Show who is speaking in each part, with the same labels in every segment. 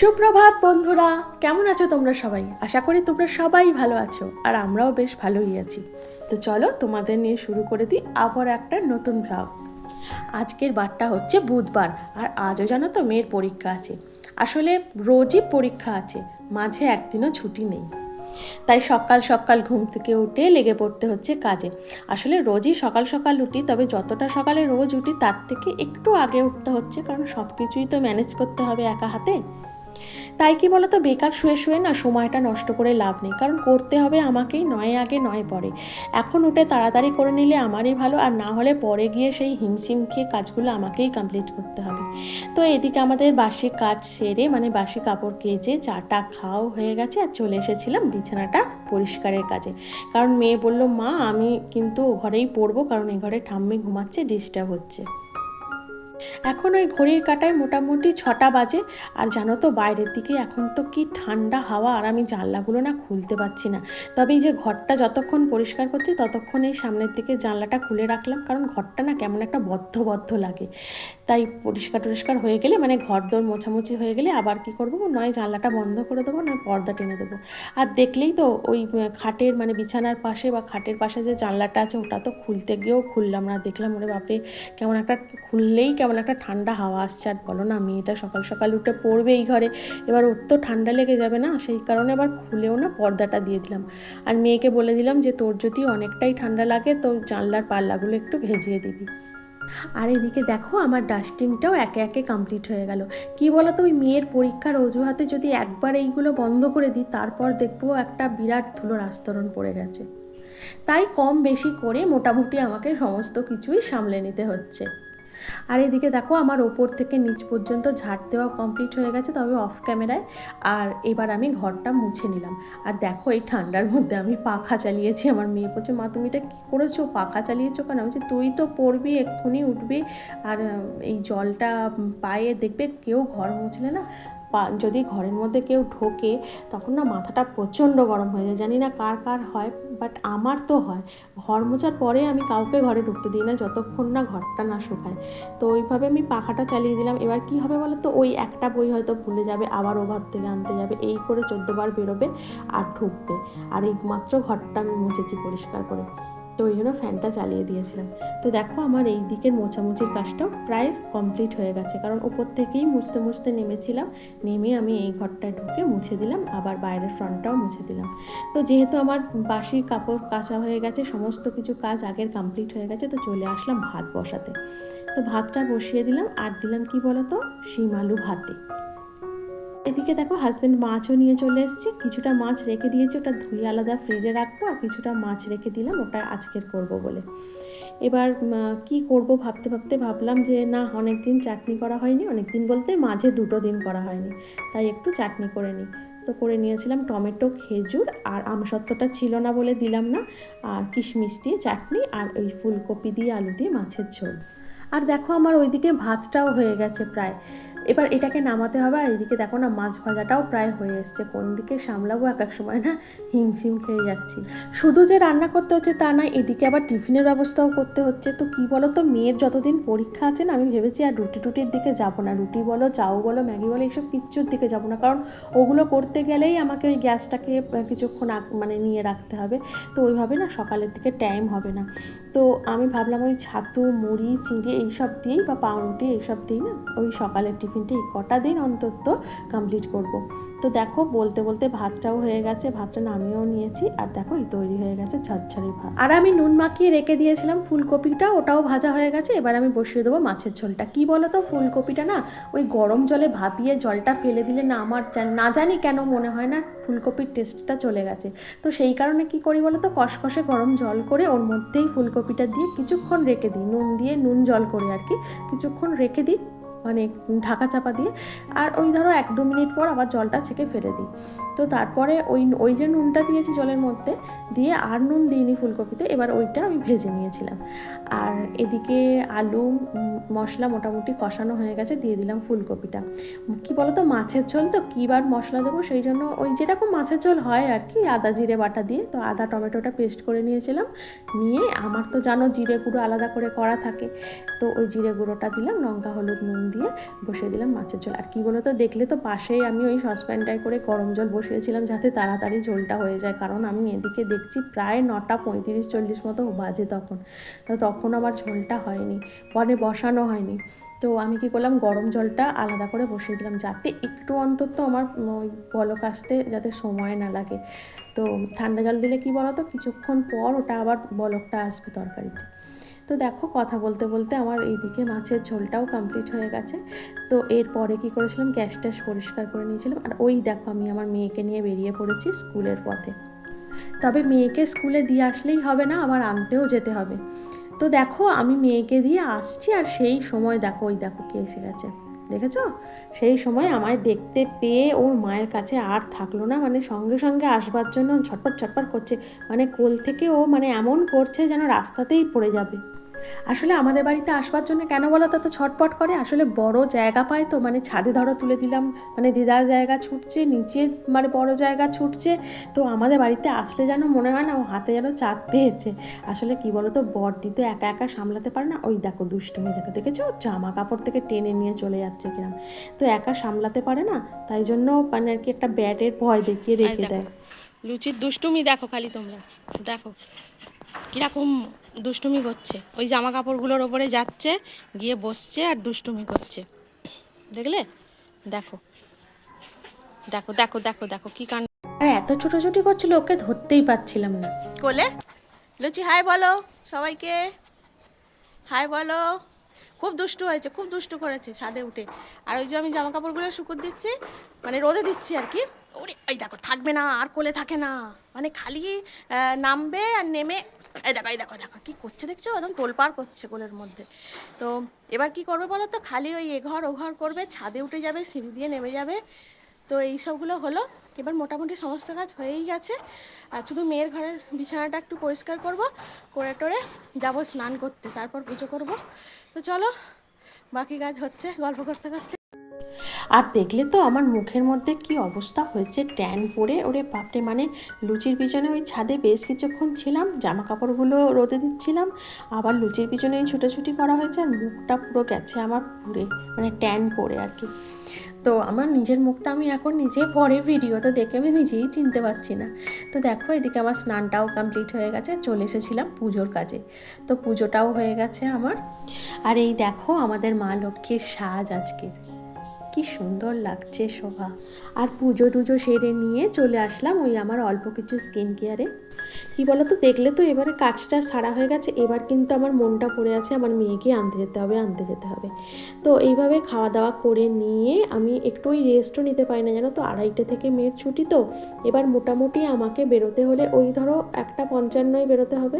Speaker 1: সুপ্রভাত বন্ধুরা, কেমন আছো তোমরা সবাই? আশা করি তোমরা সবাই ভালো আছো, আর আমরাও বেশ ভালোই আছি। তো চলো তোমাদের নিয়ে শুরু করে দিই আবার একটা নতুন ব্লগ আজকের বারটা হচ্ছে বুধবার, আর আজও জানো তো মেয়ের পরীক্ষা আছে। আসলে রোজই পরীক্ষা আছে, মাঝে একদিনও ছুটি নেই। তাই সকাল সকাল ঘুম থেকে উঠে লেগে পড়তে হচ্ছে কাজে। আসলে রোজই সকাল সকাল উঠি, তবে যতটা সকালে রোজ উঠি, তার থেকে একটু আগে উঠতে হচ্ছে, কারণ সব কিছুই তো ম্যানেজ করতে হবে একা হাতে। তাই কি বলতো, বেকার শুয়ে শুয়ে না সময়টা নষ্ট করে লাভ নেই। কারণ করতে হবে আমাকেই, নয় আগে নয় পরে। এখন উঠে তাড়াতাড়ি করে নিলে আমারই ভালো, আর না হলে পরে গিয়ে সেই হিমশিম খেয়ে কাজগুলো আমাকেই কমপ্লিট করতে হবে। তো এদিকে আমাদের বাসি কাজ সেরে মানে বাসি কাপড় কেচে, চাটা খাওয়া হয়ে গেছে, আর চলে এসেছিলাম বিছানাটা পরিষ্কারের কাজে। কারণ মেয়ে বলল, মা, আমি কিন্তু ঘরেই পড়ব, কারণ এ ঘরে ঠাম্মি ঘুমাচ্ছে, ডিস্টার্ব হচ্ছে। এখন ওই ঘড়ির কাটায় মোটামুটি ছটা বাজে। আর জানো তো বাইরের দিকে এখন তো কি ঠান্ডা হাওয়া আর আমি জানলাগুলো না খুলতে পারছি না। তবে এই যে ঘরটা যতক্ষণ পরিষ্কার করছি ততক্ষণ এই সামনের দিকে জানলাটা খুলে রাখলাম, কারণ ঘরটা না কেমন একটা বদ্ধ বদ্ধ লাগে। তাই পরিষ্কার টরিষ্কার হয়ে গেলে মানে ঘর দোর মোছামুছি হয়ে গেলে আবার কি করব? নয় জানলাটা বন্ধ করে দেবো না পর্দা টেনে দেবো। আর দেখলেই তো ওই খাটের মানে বিছানার পাশে বা খাটের পাশে যে জানলাটা আছে ওটা তো খুলতে গিয়েও খুললাম না। দেখলাম, ওরে বাপরে, কেমন একটা খুললেই কেমন একটা ঠান্ডা হাওয়া আসছে আর বলো না, মেয়েটা সকাল সকাল উঠে পড়বে এই ঘরে। এবার ওর তো ঠান্ডা লেগে যাবে না, সেই কারণে আবার খুলেও না পর্দাটা দিয়ে দিলাম। আর মেয়েকে বলে দিলাম যে, তোর যদি অনেকটাই ঠান্ডা লাগে, তো জানলার পাল্লাগুলো একটু ভেজিয়ে দিবি। আর এদিকে দেখো, আমার ডাস্টিংটাও একে একে কমপ্লিট হয়ে গেল। কি বলো তো ওই মেয়ের পরীক্ষার অজুহাতে যদি একবার এইগুলো বন্ধ করে দিই, তারপর দেখব একটা বিরাট ধুলোর আস্তরণ পড়ে গেছে। তাই কম বেশি করে মোটামুটি আমাকে সমস্ত কিছুই সামলে নিতে হচ্ছে। আর এদিকে দেখো আমার ওপর থেকে নিচ পর্যন্ত ঝাড় দেওয়া কমপ্লিট হয়ে গেছে, তবে অফ ক্যামেরায় আর এবার আমি ঘরটা মুছে নিলাম। আর দেখো এই ঠান্ডার মধ্যে আমি পাখা চালিয়েছি, আমার মেয়ে বলছে, মা, তুমি এটা কী করেছ? পাখা চালিয়েছো কেন? বলছি, তুই তো পড়বি, এক্ষুনি উঠবি, আর এই জলটা পায়ে দেখবে কেউ ঘর মুছলে না। পা, যদি ঘরের মধ্যে কেউ ঢোকে, তখন না মাথাটা প্রচণ্ড গরম হয়ে যায়। জানি না কার কার হয় বাট আমার তো হয়। ঘর মোছার পরে আমি কাউকে ঘরে ঢুকতে দিই না, যতক্ষণ না ঘরটা না শুকায়। তো ওইভাবে আমি পাখাটা চালিয়ে দিলাম। এবার কি হবে বলো তো ওই একটা বই হয়তো ভুলে যাবে, আবার ও ঘর থেকে আনতে যাবে। এই করে চোদ্দোবার বেরোবে আর ঢুকবে। আর এই মাত্র ঘরটা আমি মুছেছি পরিষ্কার করে। তো ওই জন্য ফ্যানটা চালিয়ে দিয়েছিলাম। তো দেখো আমার এই দিকের মোছামুছির কাজটাও প্রায় কমপ্লিট হয়ে গেছে। কারণ ওপর থেকেই মুছতে মুছতে নেমেছিলাম, নেমে আমি এই ঘরটায় ঢুকে মুছে দিলাম, আবার বাইরের ফ্রন্টটাও মুছে দিলাম। তো যেহেতু আমার বাসি কাপড় কাচা হয়ে গেছে, সমস্ত কিছু কাজ আগের কমপ্লিট হয়ে গেছে, তো চলে আসলাম ভাত বসাতে। তো ভাতটা বসিয়ে দিলাম, আর দিলাম কি বলতো? শিম আলু ভাতে। এদিকে দেখো হাজব্যান্ড মাছও নিয়ে চলে এসেছে। কিছুটা মাছ রেখে দিয়েছে, ওটা ধুয়ে আলাদা ফ্রিজে রাখব আর কিছুটা মাছ রেখে দিলাম, ওটা আজকের করব বলে। এবার কি করব ভাবতে ভাবতে ভাবলাম যে, না অনেক দিন চাটনি করা হয়নি অনেক দিন বলতে মাঝে দুটো দিন করা হয়নি, তাই একটু চাটনি করে নিই। তো করে নিয়েছিলাম টমেটো, খেজুর আর আমসত্ত্বটা ছিল না বলে দিলাম না, আর কিশমিশ দিয়ে চাটনি আর ওই ফুলকপি দিয়ে আলু দিয়ে মাছের ঝোল। আর দেখো আমার ওইদিকে ভাতটাও হয়ে গেছে প্রায়। এবার এটাকে নামাতে হবে আর এদিকে দেখো না, মাছ ভাজাটাও প্রায় হয়ে এসছে। কোন দিকে সামলাবো এক এক সময় না, হিমশিম খেয়ে যাচ্ছি। শুধু যে রান্না করতে হচ্ছে তা নয়, এদিকে আবার টিফিনের ব্যবস্থাও করতে হচ্ছে। তো কি বলো তো মেয়ের যতদিন পরীক্ষা আছে না, আমি ভেবেছি আর রুটি টুটির দিকে যাব না। রুটি বলো চাউ বলো, ম্যাগি বলো, এইসব কিচ্ছুর দিকে যাব না। কারণ ওগুলো করতে গেলেই আমাকে ওই গ্যাসটাকে কিছুক্ষণ মানে নিয়ে রাখতে হবে। তো ওইভাবে না সকালের দিকে টাইম হবে না। তো আমি ভাবলাম ওই ছাতু, মুড়ি, চিঁড়ে, এইসব দিয়েই বা পাউরুটি, এইসব দিয়েই না, ওই সকালের টিফিনটা কটা দিন অন্তত কমপ্লিট করব। তো দেখো, বলতে বলতে ভাতটাও হয়ে গেছে, ভাতটা নামিয়েও নিয়েছি, আর দেখো, এই তৈরি হয়ে গেছে ঝরঝরে ভাত। আর আমি নুন মাখিয়ে রেখে দিয়েছিলাম ফুলকপিটা, ওটাও ভাজা হয়ে গেছে, এবার আমি বসিয়ে দেবো মাছের ঝোলটা। কি বলো তো ফুলকপিটা না, ওই গরম জলে ভাপিয়ে জলটা ফেলে দিলে না আমার না জানি কেন মনে হয় না ফুলকপির টেস্টটা চলে গেছে। তো সেই কারণে কি করি বলো তো কষকষে গরম জল করে ওর মধ্যেই ফুলকপিটা দিয়ে কিছুক্ষণ রেখে দিই। নুন দিয়ে নুন জল করে আর কি, কিছুক্ষণ রেখে দিই। মানে ঢাকা চাপা দিয়ে। আর ওই ধরো এক দু মিনিট পর আবার জলটা ছেঁকে ফেলে দিই। তো তারপরে ওই ওই যে নুনটা দিয়েছি জলের মধ্যে, দিয়ে আর নুন দিইনি ফুলকপিতে, এবার ওইটা আমি ভেজে নিয়েছিলাম। আর এদিকে আলু মশলা মোটামুটি কষানো হয়ে গেছে, দিয়ে দিলাম ফুলকপিটা। কি বলো তো মাছের ঝোল তো, কী বার মশলা দেবো, সেই জন্য ওই যেরকম মাছের ঝোল হয় আর কি, আদা, জিরে, বাটা দিয়ে। তো আদা, টমেটোটা পেস্ট করে নিয়েছিলাম। নিয়ে আমার তো জানো, জিরে গুঁড়ো আলাদা করে করা থাকে। তো ওই জিরে গুঁড়োটা দিলাম, লঙ্কা, হলুদ, নুন দিয়ে বসিয়ে দিলাম মাছের ঝোল। আর কী বলো তো দেখলে তো পাশেই আমি ওই সসপ্যানটায় করে গরম জল বসিয়েছিলাম যাতে তাড়াতাড়ি ঝোলটা হয়ে যায়। কারণ আমি এদিকে দেখছি প্রায় নটা পঁয়ত্রিশ চল্লিশ মতো বাজে তখন। তখন আমার ঝোলটা হয়নি মানে বসানো হয়নি। তো আমি কি করলাম, গরম জলটা আলাদা করে বসিয়ে দিলাম যাতে একটু অন্তত আমার বলক আসতে যাতে সময় না লাগে। তো ঠান্ডা জল দিলে কি বলো তো কিছুক্ষণ পর ওটা আবার বলকটা আসবে তরকারিতে। তো দেখো কথা বলতে বলতে আমার এইদিকে মাছের ঝোলটাও কমপ্লিট হয়ে গেছে। তো এরপরে কি করেছিলাম? গ্যাস ট্যাস পরিষ্কার করে নিয়েছিলাম। আর ওই দেখো আমি আমার মেয়েকে নিয়ে বেরিয়ে পড়েছি স্কুলের পথে। তবে মেয়েকে স্কুলে দিয়ে আসলেই হবে না আবার আনতেও যেতে হবে। তো দেখো আমি মেয়েকে দিয়ে আসছি আর সেই সময় দেখো, ওই দেখো কে এসে গেছে। দেখেছ? সেই সময় আমায় দেখতে পেয়ে ওর মায়ের কাছে আর থাকল না। মানে সঙ্গে সঙ্গে আসবার জন্য ছটপট ছটপট করছে। মানে কোল থেকে ও মানে এমন করছে যেন রাস্তাতেই পড়ে যাবে। আসলে আমাদের বাড়িতে আসবার জন্য কেন বলো তো ছটপট করে। আসলে বড় জায়গা পায় তো মানে ছাদে ধরো তুলে দিলাম মানে দিদার জায়গা ছুটছে নিচে মানে বড় জায়গা ছুটছে। তো আমাদের বাড়িতে আসলে যেন মনে হয় না ও হাতে যেন চাপ পেয়েছে। আসলে কি বলো তো বড়দি তো একা একা সামলাতে পারে না। ওই দেখো দুষ্টুমি দেখো দেখেছ? জামা কাপড় থেকে টেনে নিয়ে চলে যাচ্ছে কিরম। তো একা সামলাতে পারে না তাই জন্য মানে আর কি একটা ব্যাটের ভয় দেখিয়ে রেখে দেয়। লুচির দুষ্টুমি দেখো খালি তোমরা। দেখো কীরকম দুষ্টুমি করছে। ওই জামা কাপড়গুলোর ওপরে যাচ্ছে গিয়ে বসছে আর দুষ্টুমি করছে। দেখলে? দেখো। দেখো দেখো দেখো দেখো কি কাণ্ড। আর এত ছোটোছুটি করছিল ওকে ধরতেই পাচ্ছিলাম না। কোলে? লুচি হাই বলো সবাইকে। হাই বলো। খুব দুষ্টু হয়েছে খুব দুষ্টু করেছে ছাদে উঠে। আর ওই যে আমি জামা কাপড়গুলো শুকুর দিচ্ছি মানে রোদে দিচ্ছি আর কি। ওরে এই দেখো থাকবে না আর কোলে থাকে না। মানে খালি নামবে আর নেমে এই দেখো এই দেখো দেখো, কি করছে দেখছ? একদম তোলপাড় করছে কোলের মধ্যে। তো এবার কি করবে বলো তো? খালি ওই এঘর ওঘর করবে, ছাদে উঠে যাবে, সিঁড়ি দিয়ে নেমে যাবে। তো এই সবগুলো হলো। এবার মোটামুটি সমস্ত কাজ হয়েই গেছে। আর শুধু মেয়ের ঘরের বিছানাটা একটু পরিষ্কার করব, করে টোরে যাব স্নান করতে, তারপর পুজো করব। তো চলো, বাকি কাজ হচ্ছে গল্প করতে করতে। আর দেখলে তো আমার মুখের মধ্যে কি অবস্থা হয়েছে, ট্যান পরে ওরে বাপরে মানে লুচির পিছনে ওই ছাদে বেশ কিছুক্ষণ ছিলাম জামা কাপড়গুলো রোদে দিচ্ছিলাম, আবার লুচির পিছনে ছুটোছুটি করা হয়েছে আর মুখটা পুরো গেছে আমার পুরে মানে ট্যান পরে আর কি। তো আমার নিজের মুখটা আমি এখন নিজে পরে ভিডিওতে দেখে আমি নিজেই চিনতে পারছি না। তো দেখো, এদিকে আমার স্নানটাও কমপ্লিট হয়ে গেছে, চলে এসেছিলাম পুজোর কাজে। তো পুজোটাও হয়ে গেছে আমার। আর এই দেখো, আমাদের মা লক্ষ্মীর সাজ আজকের। কি সুন্দর লাগছে শোভা। আর পুজো টুজো সেরে নিয়ে চলে আসলাম ওই আমার অল্প কিছু স্কিন কেয়ারে কি বলো তো দেখলে তো এবারে কাজটা সারা হয়ে গেছে, এবার কিন্তু আমার মনটা পড়ে আছে আমার মেয়েকে আনতে যেতে হবে, আনতে যেতে হবে। তো এইভাবে খাওয়া দাওয়া করে নিয়ে আমি একটু ওই রেস্টও নিতে পারি না, জানো তো? আড়াইটে থেকে মেয়ের ছুটি তো, এবার মোটামুটি আমাকে বেরোতে হলে ওই ধরো একটা পঞ্চান্নয় বেরোতে হবে।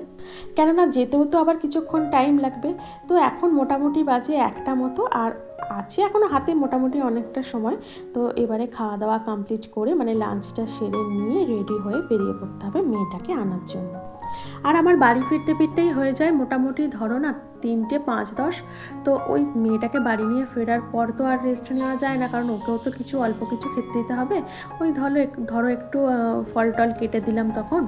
Speaker 1: কেননা যেতেও তো আবার কিছুক্ষণ টাইম লাগবে, তো এখন মোটামুটি বাজে একটা মতো, আর আছে এখনও হাতে মোটামুটি অনেকটা সময়, তো এবারে খাওয়া দাওয়া কমপ্লিট করে মানে লাঞ্চটা সেরে নিয়ে রেডি হয়ে বেরিয়ে পড়তে হবে মেয়েটাকে। আনার জন্য। আর আমার বাড়ি ফিরতে ফিরতেই হয়ে যায় মোটামুটি ধরো না তিনটে পাঁচ দশ। তো ওই মেয়েটাকে বাড়ি নিয়ে ফেরার পর তো আর রেস্ট নেওয়া যায় না, কারণ ওকেও তো কিছু অল্প কিছু খেতে দিতে হবে। ওই ধরো ধরো একটু ফল টল কেটে দিলাম তখন।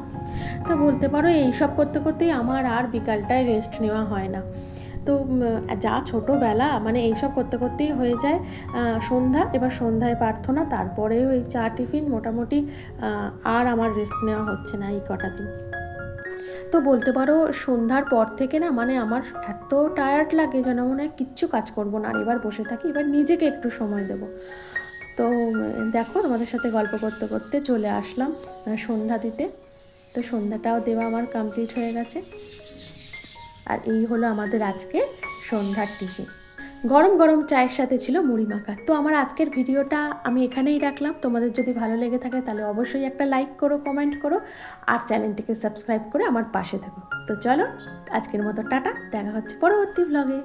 Speaker 1: তো বলতে পারো এইসব করতে করতেই আমার আর বিকালটায় রেস্ট নেওয়া হয় না। তো যা ছোটোবেলা মানে এইসব করতে করতেই হয়ে যায় সন্ধ্যা, এবার সন্ধ্যায় প্রার্থনা তারপরে ওই চা টিফিন মোটামুটি আর আমার রেস্ট নেওয়া হচ্ছে না এই কটা দিন। তো বলতে পারো, সন্ধ্যার পর থেকে না মানে আমার এত টায়ার্ড লাগে যেন মনে হয় কিচ্ছু কাজ করব না, আর এবার বসে থাকি, এবার নিজেকে একটু সময় দেবো। তো দেখো, তোমাদের সাথে গল্প করতে করতে চলে আসলাম সন্ধ্যা দিতে। তো সন্ধ্যাটাও দেওয়া আমার কমপ্লিট হয়ে গেছে। আর এই হলো আমাদের আজকে সন্ধ্যার টিফিন। গরম গরম চায়ের সাথে ছিল মুড়ি মাখা। তো আমার আজকের ভিডিওটা আমি এখানেই রাখলাম। তোমাদের যদি ভালো লেগে থাকে তাহলে অবশ্যই একটা লাইক করো কমেন্ট করো আর চ্যানেলটিকে সাবস্ক্রাইব করে আমার পাশে থাকো। তো চলো, আজকের মতো টাটা। দেখা হচ্ছে পরবর্তী ভ্লগে